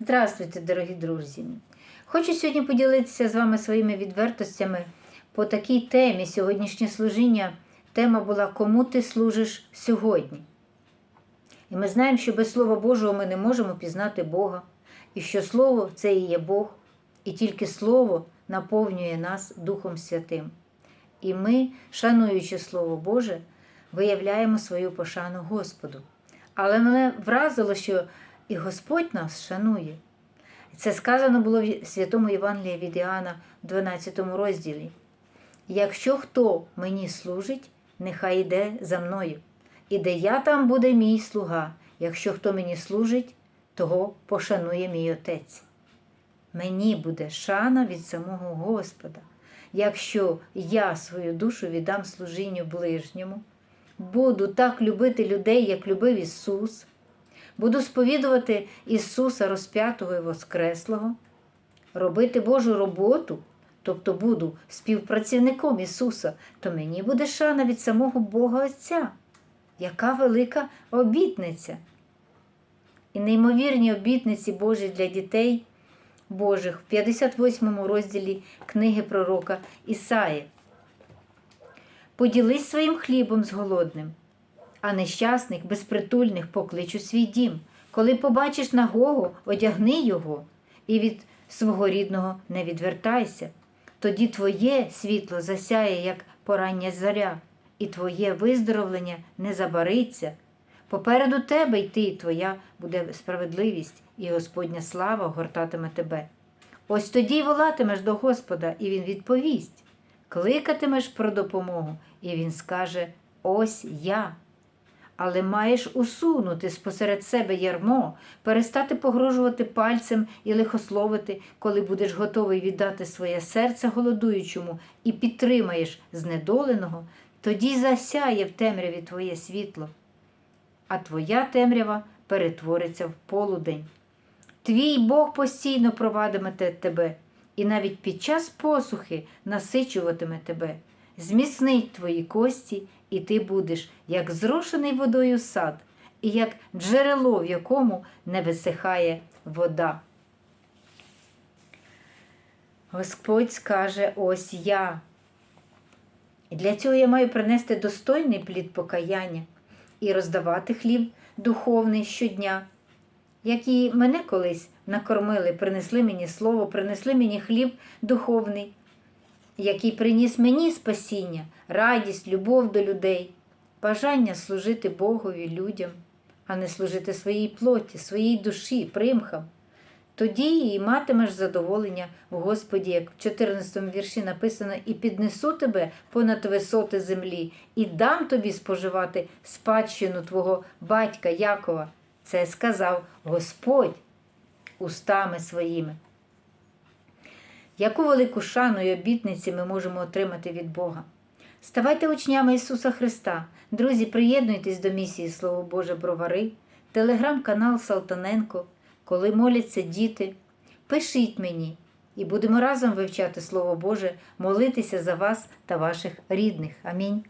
Здравствуйте, дорогі друзі! Хочу сьогодні поділитися з вами своїми відвертостями по такій темі сьогоднішнє служіння. Тема була Кому ти служиш сьогодні? І ми знаємо, що без Слова Божого ми не можемо пізнати Бога, і що Слово це і є Бог, і тільки Слово наповнює нас Духом Святим. І ми, шануючи Слово Боже, виявляємо свою пошану Господу. Але мене вразило, що і Господь нас шанує. Це сказано було в Святому Євангелії від Іоанна в 12 розділі. Якщо хто мені служить, нехай йде за мною. І де я там буде мій слуга. Якщо хто мені служить, того пошанує мій Отець. Мені буде шана від самого Господа, якщо я свою душу віддам служінню ближньому, буду так любити людей, як любив Ісус, буду сповідувати Ісуса розп'ятого і Воскреслого, робити Божу роботу, тобто буду співпрацівником Ісуса, то мені буде шана від самого Бога Отця. Яка велика обітниця! І неймовірні обітниці Божі для дітей Божих в 58 розділі книги пророка Ісаї. Поділись своїм хлібом з голодним, а нещасних, безпритульних поклич у свій дім. Коли побачиш нагого, одягни його, і від свого рідного не відвертайся. Тоді твоє світло засяє, як порання заря, і твоє виздоровлення не забариться. Попереду тебе йти, твоя буде справедливість, і Господня слава гортатиме тебе. Ось тоді й волатимеш до Господа, і Він відповість. Кликатимеш про допомогу, і Він скаже: Ось я. Але маєш усунути спосеред себе ярмо, перестати погрожувати пальцем і лихословити, коли будеш готовий віддати своє серце голодуючому і підтримаєш знедоленого, тоді засяє в темряві твоє світло, а твоя темрява перетвориться в полудень. Твій Бог постійно провадиме тебе, і навіть під час посухи насичуватиме тебе, зміцнить твої кості, і ти будеш як зрошений водою сад, і як джерело, в якому не висихає вода. Господь скаже: ось я. І для цього я маю принести достойний плід покаяння і роздавати хліб духовний щодня, як і мене колись накормили, принесли мені слово, принесли мені хліб духовний, який приніс мені спасіння, радість, любов до людей, бажання служити Богові, людям, а не служити своїй плоті, своїй душі, примхам. Тоді і матимеш задоволення в Господі, як в 14 вірші написано, і піднесу тебе понад висоти землі, і дам тобі споживати спадщину твого батька Якова. Це сказав Господь устами своїми. Яку велику шану і обітниці ми можемо отримати від Бога? Ставайте учнями Ісуса Христа. Друзі, приєднуйтесь до місії Слово Боже Бровари, телеграм-канал Салтаненко, коли моляться діти. Пишіть мені і будемо разом вивчати Слово Боже, молитися за вас та ваших рідних. Амінь.